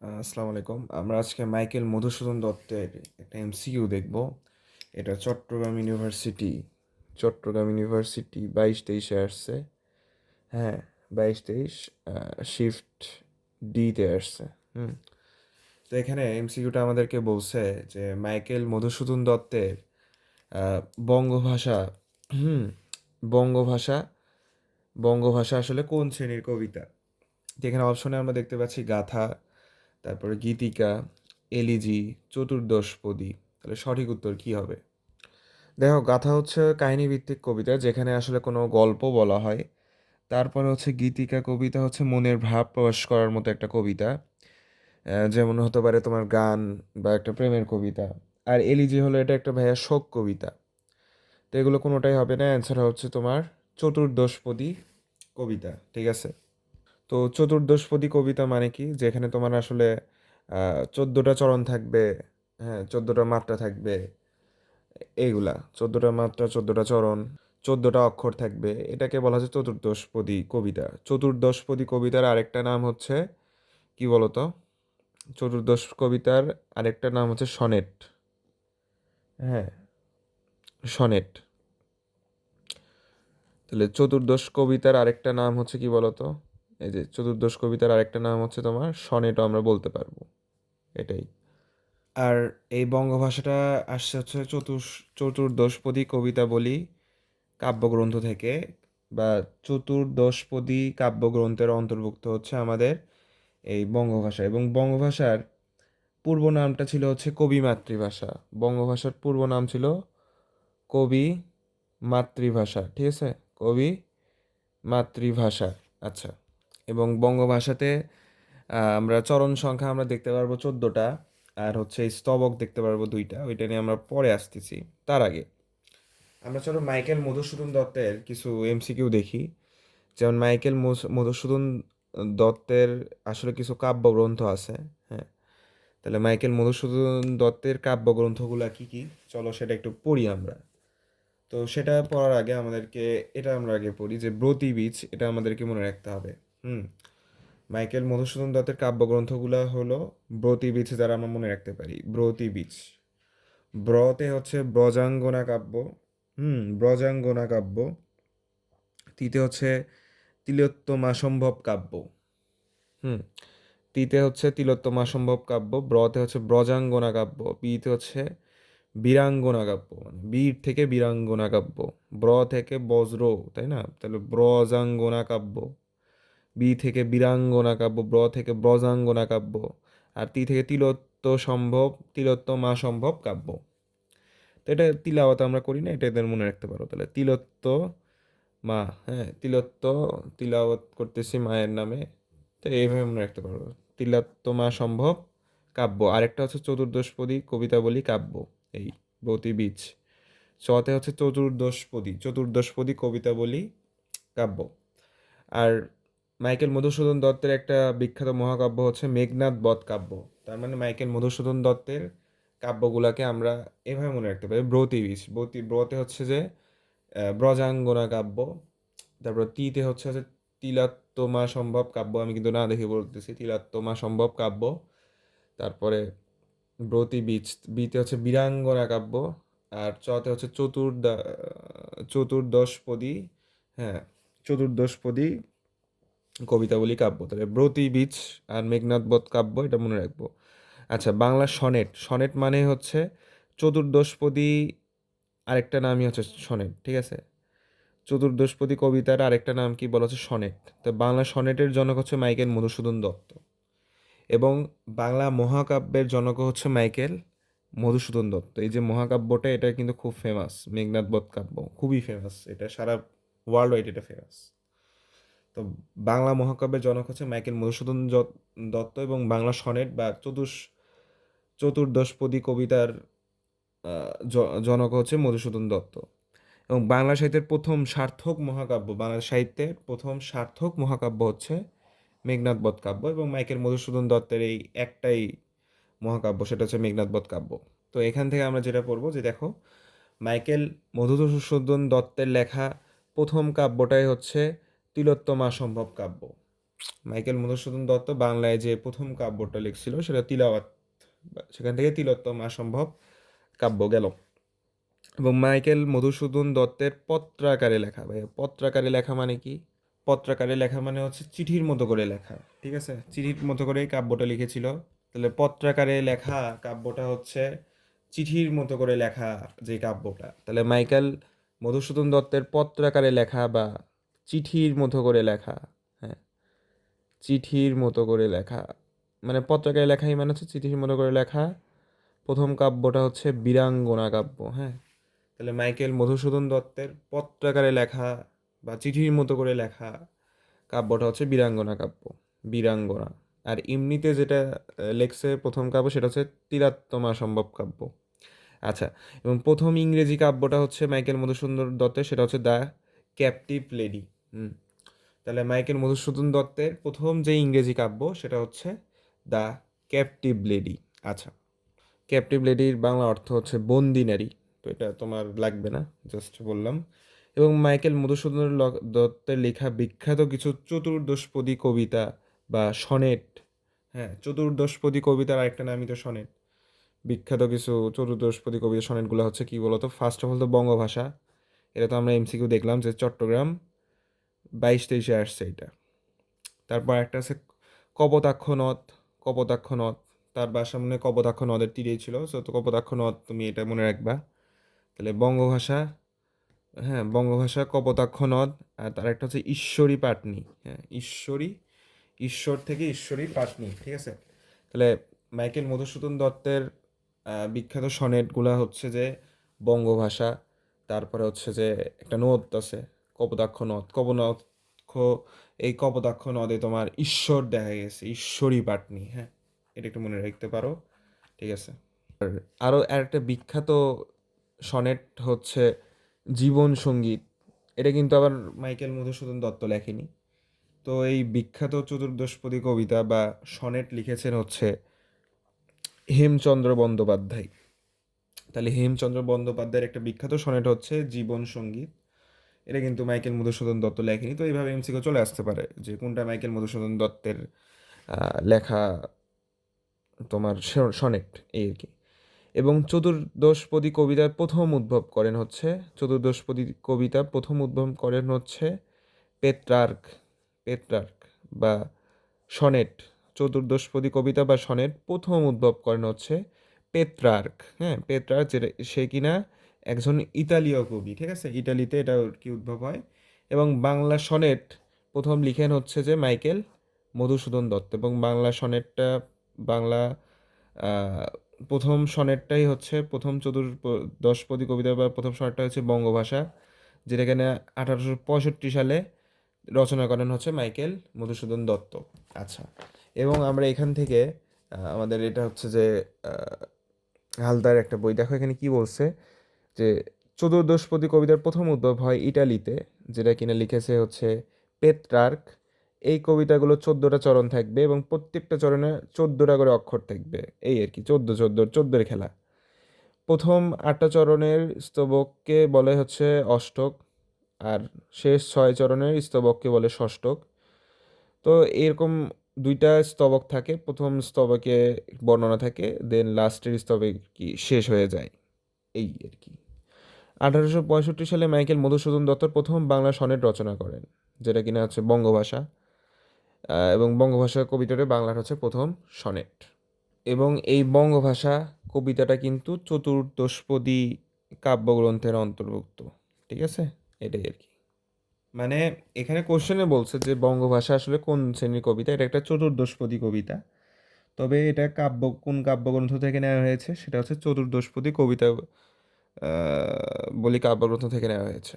আসসালামু আলাইকুম। আমরা আজকে মাইকেল মধুসূদন দত্তের একটা এমসিকিউ দেখব। এটা চট্টগ্রাম ইউনিভার্সিটি চট্টগ্রাম ইউনিভার্সিটি বাইশ তেইশে আসছে। হ্যাঁ বাইশ তেইশ শিফট ডিতে আসছে। হুম। তো এখানে এমসিকিউটা আমাদেরকে বলছে যে মাইকেল মধুসূদন দত্তের বঙ্গভাষা, হুম, বঙ্গভাষা বঙ্গভাষা আসলে কোন শ্রেণির কবিতা? এখানে অপশনে আমরা দেখতে পাচ্ছি গাথা তারপরে গীতিকা এলিজি চতুর্দশপদী তাহলে সঠিক উত্তর কি হবে? দেখো, গাথা হচ্ছে কাহিনীভিত্তিক কবিতা যেখানে আসলে কোনো গল্প বলা হয়। তারপরে হচ্ছে গীতিকা কবিতা হচ্ছে মনের ভাব প্রকাশ করার মতো একটা কবিতা। যেমন হতে পারে তোমার গান বা একটা প্রেমের কবিতা। আর এলিজি হলো এটা একটা ভাইয়া শোক কবিতা। তো এগুলো কোনোটাই হবে না অ্যান্সার হচ্ছে তোমার চতুর্দশপদী কবিতা, ঠিক আছে? তো চতুর্দশপদী কবিতা মানে কি? যেখানে তোমার আসলে চোদ্দোটা চরণ থাকবে হ্যাঁ চোদ্দোটা মাত্রা থাকবে, এইগুলা। চোদ্দোটা মাত্রা, চোদ্দোটা চরণ, চোদ্দোটা অক্ষর থাকবে। এটাকে বলা হচ্ছে চতুর্দশপদী কবিতা। চতুর্দশপদী কবিতার আরেকটা নাম হচ্ছে, কি বলতো? চতুর্দশ কবিতার আরেকটা নাম হচ্ছে সনেট। হ্যাঁ সনেট। তাহলে চতুর্দশ কবিতার আরেকটা নাম হচ্ছে কি বলতো? এই যে চতুর্দশ কবিতার আরেকটা নাম হচ্ছে তোমার সনেটও আমরা বলতে পারব। এটাই। আর এই বঙ্গভাষাটা আসছে হচ্ছে চতুর চতুর্দশপদী কবিতা বলি কাব্যগ্রন্থ থেকে বা চতুর্দশপদী কাব্যগ্রন্থের অন্তর্ভুক্ত হচ্ছে আমাদের এই বঙ্গভাষা। এবং বঙ্গভাষার পূর্ব নামটা ছিল হচ্ছে কবি মাতৃভাষা। বঙ্গভাষার পূর্ব নাম ছিল কবি মাতৃভাষা। ঠিক আছে? কবি মাতৃভাষা। আচ্ছা। এবং বঙ্গভাষাতে আমরা চরণ সংখ্যা আমরা দেখতে পারব চোদ্দোটা, আর হচ্ছে স্তবক দেখতে পারব দুইটা। ওইটা নিয়ে আমরা পরে আসতেছি তার আগে। আমরা চলো মাইকেল মধুসূদন দত্তের কিছু এমসিকিউ দেখি। যেমন মাইকেল মধু- মধুসূদন দত্তের আসলে কিছু কাব্যগ্রন্থ আছে হ্যাঁ? তাহলে মাইকেল মধুসূদন দত্তের কাব্যগ্রন্থগুলা কি কি? চলো সেটা একটু পড়ি আমরা। তো সেটা পড়ার আগে আমাদেরকে, এটা আমরা আগে পড়ি যে ব্রতি বীজ এটা আমাদেরকে মনে রাখতে হবে। হুম। মাইকেল মধুসূদন দত্তের কাব্যগ্রন্থগুলো হলো ব্রতি বীজ দ্বারা আমরা মনে রাখতে পারি। ব্রতি বীজ ব্রতে হচ্ছে ব্রজাঙ্গনা কাব্য। হুম, ব্রজাঙ্গনা কাব্য। তিতে হচ্ছে তিলোত্তমা সম্ভব কাব্য। হুম, তিতে হচ্ছে তিলোত্তমা সম্ভব কাব্য, ব্রতে হচ্ছে ব্রজাঙ্গনা কাব্য, বিতে হচ্ছে বীরাঙ্গনা কাব্য মানে বীর থেকে বীরাঙ্গনা কাব্য, ব্র থেকে বজ্র, তাই না? তাহলে ব্রজাঙ্গনা কাব্য। বি থেকে বীরাঙ্গনা কাব্য, ব্র থেকে ব্রজাঙ্গনা কাব্য, আর তি থেকে তিলোত্ত সম্ভব তিলোত্তমা সম্ভব কাব্য। তো এটা তিলাওয়াত আমরা করি না, এটা এদের মনে রাখতে পারো। তাহলে তিলোত্ত মা হ্যাঁ তিলোত্ত তিলাওয়াত করতেছি মায়ের নামে, তো এইভাবে মনে রাখতে পারব তিলোত্ত মা সম্ভব কাব্য, আরেকটা হচ্ছে চতুর্দশপদী কবিতা বলি কাব্য, এই বতী বীজ। চতে হচ্ছে চতুর্দশপদী চতুর্দশপদী কবিতা বলি কাব্য। আর মাইকেল মধুসূদন দত্তের একটা বিখ্যাত মহাকাব্য হচ্ছে মেঘনাদ বধ কাব্য তার মানে মাইকেল মধুসূদন দত্তের কাব্যগুলাকে আমরা এভাবে মনে রাখতে পারি, ব্রতি বীজ। ব্রতি ব্রতে হচ্ছে যে ব্রজাঙ্গনা কাব্য, তারপর তিতে হচ্ছে হচ্ছে তিলাত্তমা সম্ভব কাব্য, আমি কিন্তু না দেখে বলতেছি, তিলাত্তমা সম্ভব কাব্য। তারপরে ব্রতি বীজ, বিতে হচ্ছে বীরাঙ্গনা কাব্য, আর চতে হচ্ছে চতুর্দা চতুর্দশপদী হ্যাঁ চতুর্দশপদী কবিতাবলী কাব্য, তাহলে ব্রতি বীজ আর মেঘনাদ বধ কাব্য এটা মনে রাখব। আচ্ছা বাংলা সনেট সনেট মানে হচ্ছে চতুর্দশপদী আরেকটা নামই হচ্ছে সনেট, ঠিক আছে? চতুর্দশপদী কবিতার আরেকটা নাম কি বলা হচ্ছে? সনেট। তো বাংলা সনেটের জনক হচ্ছে মাইকেল মধুসূদন দত্ত এবং বাংলা মহাকাব্যের জনক হচ্ছে মাইকেল মধুসূদন দত্ত। এই যে মহাকাব্যটা, এটা কিন্তু খুব ফেমাস মেঘনাদ বধ কাব্য, খুবই ফেমাস এটা সারা ওয়ার্ল্ড ওয়াইড এটা ফেমাস তো বাংলা মহাকাব্যের জনক হচ্ছে মাইকেল মধুসূদন দত্ত এবং বাংলা সনেট বা চতুর্শ চতুর্দশপদী কবিতার জনক হচ্ছে মধুসূদন দত্ত। এবং বাংলা সাহিত্যের প্রথম সার্থক মহাকাব্য, বাংলা সাহিত্যের প্রথম সার্থক মহাকাব্য হচ্ছে মেঘনাদ বধ কাব্য এবং মাইকেল মধুসূদন দত্তের এই একটাই মহাকাব্য, সেটা হচ্ছে মেঘনাদ বধ কাব্য তো এখান থেকে আমরা যেটা পড়ব যে দেখো, মাইকেল মধুসূদন দত্তের লেখা প্রথম কাব্যটাই হচ্ছে তিলোত্তমা সম্ভব কাব্য। মাইকেল মধুসূদন দত্ত বাংলায় যে প্রথম কাব্যটা লিখছিল সেটা তিলাওয়াত, সেখান থেকে তিলোত্তম অসম্ভব কাব্য গেল। এবং মাইকেল মধুসূদন দত্তের পত্রাকারে লেখা পত্রাকারে লেখা মানে কি? পত্রাকারে লেখা মানে হচ্ছে চিঠির মতো করে লেখা, ঠিক আছে? চিঠির মতো করে কাব্যটা লিখেছিল। তাহলে পত্রাকারে লেখা কাব্যটা হচ্ছে চিঠির মতো করে লেখা যে কাব্যটা। তাহলে মাইকেল মধুসূদন দত্তের পত্রাকারে লেখা বা চিঠির মতো করে লেখা হ্যাঁ। চিঠির মতো করে লেখা। মানে পত্রাকারে লেখাই মানে হচ্ছে চিঠির মতো করে লেখা। প্রথম কাব্যটা হচ্ছে বীরাঙ্গনা কাব্য হ্যাঁ। তাহলে মাইকেল মধুসূদন দত্তের পত্রাকারে লেখা বা চিঠির মতো করে লেখা কাব্যটা হচ্ছে বীরাঙ্গনা কাব্য, বীরাঙ্গনা। আর এমনিতে যেটা লেখছে প্রথম কাব্য সেটা হচ্ছে তিরাত্তমা সম্ভব কাব্য। আচ্ছা এবং প্রথম ইংরেজি কাব্যটা হচ্ছে মাইকেল মধুসূদন দত্তের, সেটা হচ্ছে দ্য ক্যাপটিভ লেডি। হুম। তাহলে মাইকেল মধুসূদন দত্তের প্রথম যে ইংরেজি কাব্য সেটা হচ্ছে দ্য ক্যাপটিভ লেডি। আচ্ছা ক্যাপটিভ লেডির বাংলা অর্থ হচ্ছে বন্দি নারী। তো এটা তোমার লাগবে না জাস্ট বললাম। এবং মাইকেল মধুসূদন দত্তের লেখা বিখ্যাত কিছু চতুর্দশপদী কবিতা বা সনেট। হ্যাঁ চতুর্দশপদী কবিতার আরেকটা নামই তো সনেট। বিখ্যাত কিছু চতুর্দশপদী কবিতা সনেটগুলো হচ্ছে কি বলতো? ফার্স্ট অফ অল তো বঙ্গভাষা। এটা তো আমরা এমসিকিউ দেখলাম যে চট্টগ্রাম বাইশ তেইশে আসছে এটা। তারপর একটা আছে কপোতাক্ষ নদ কপোতাক্ষ নদ তার বাসা মনে কপোতাক্ষ নদের তীরেই ছিল। সো তো কপোতাক্ষ নদ তুমি এটা মনে রাখবা। তাহলে বঙ্গভাষা হ্যাঁ বঙ্গভাষা কপোতাক্ষ নদ আর তার একটা হচ্ছে ঈশ্বরী পাটনি। হ্যাঁ ঈশ্বরী, ঈশ্বর থেকে ঈশ্বরী পাটনি, ঠিক আছে? তাহলে মাইকেল মধুসূদন দত্তের বিখ্যাত সনেটগুলা হচ্ছে যে বঙ্গভাষা, তারপরে হচ্ছে যে একটা নদ আছে। কপোতাক্ষ নদ কপোতাক্ষ এই কপোতাক্ষ নদে তোমার ঈশ্বর দেখা গেছে, ঈশ্বরী পাটনি হ্যাঁ? এটা একটু মনে রাখতে পারো, ঠিক আছে? আর আরও একটা বিখ্যাত সনেট হচ্ছে জীবন সংগীত। এটা কিন্তু আবার মাইকেল মধুসূদন দত্ত লেখেনি। তো এই বিখ্যাত চতুর্দশপদী কবিতা বা সনেট লিখেছেন হচ্ছে হেমচন্দ্র বন্দ্যোপাধ্যায়। তাহলে হেমচন্দ্র বন্দ্যোপাধ্যায়ের একটা বিখ্যাত সনেট হচ্ছে জীবন সংগীত। এটা কিন্তু মাইকেল মধুসূদন দত্ত লেখেনি, তো এইভাবে এমসিকে চলে আসতে পারে। যে কোনটা মাইকেল মধুসূদন দত্তের লেখা তোমার সনেট, এই আর কি। এবং চতুর্দশপদী কবিতার প্রথম উদ্ভব করেন হচ্ছে, চতুর্দশপদী কবিতা প্রথম উদ্ভব করেন হচ্ছে পেট্রার্ক পেট্রার্ক বা সনেট, চতুর্দশপদী কবিতা বা সনেট প্রথম উদ্ভব করেন হচ্ছে পেত্রার্ক হ্যাঁ পেত্রার্ক যেটা, সে কিনা একজন ইতালীয় কবি, ঠিক আছে? ইটালিতে এটা কি উদ্ভব হয়? এবং বাংলা সনেট প্রথম লিখেন হচ্ছে যে মাইকেল মধুসূদন দত্ত। এবং বাংলা সনেটটা, বাংলা প্রথম সনেটটাই হচ্ছে, প্রথম চতুর দশপদী কবিতা বা প্রথম সনেটটা হচ্ছে বঙ্গভাষা যেটা কিনা আঠারোশো পঁয়ষট্টি সালে রচনা করেন হচ্ছে মাইকেল মধুসূদন দত্ত। আচ্ছা এবং আমরা এখান থেকে আমাদের এটা হচ্ছে যে হালদার একটা বই। দেখো এখানে কি বলছে? যে চতুর্দশপদী কবিতার প্রথম উদ্ভব হয় ইটালিতে, যেটা কিনা লিখেছে হচ্ছে পেত্রার্ক এই কবিতাগুলো চোদ্দোটা চরণ থাকবে এবং প্রত্যেকটা চরণে চোদ্দোটা করে অক্ষর থাকবে। এই আর কি, চোদ্দ চোদ্দ, চোদ্দোর খেলা। প্রথম আটটা চরণের স্তবককে বলে হচ্ছে অষ্টক, আর শেষ ছয় চরণের স্তবককে বলে ষষ্ঠক। তো এরকম দুইটা স্তবক থাকে, প্রথম স্তবকে বর্ণনা থাকে দেন লাস্টের স্তবক কি শেষ হয়ে যায়। এই আর কি। আঠারোশো পঁয়ষট্টি সালে মাইকেল মধুসূদন দত্তর প্রথম বাংলা সনেট রচনা করেন, যেটা কিনা হচ্ছে বঙ্গভাষা। এবং বঙ্গভাষা কবিতাটা বাংলার হচ্ছে প্রথম সনেট। এবং এই বঙ্গভাষা কবিতাটা কিন্তু চতুর্দশপদী কাব্যগ্রন্থের অন্তর্ভুক্ত, ঠিক আছে? এটাই আর কি। মানে এখানে কোশ্চেনে বলছে যে বঙ্গভাষা আসলে কোন শ্রেণির কবিতা? এটা একটা চতুর্দশপদী কবিতা। তবে এটা কাব্য, কোন কাব্যগ্রন্থ থেকে নেওয়া হয়েছে? সেটা হচ্ছে চতুর্দশপদী কবিতা বলি কাব্যগ্রন্থ থেকে নেওয়া হয়েছে।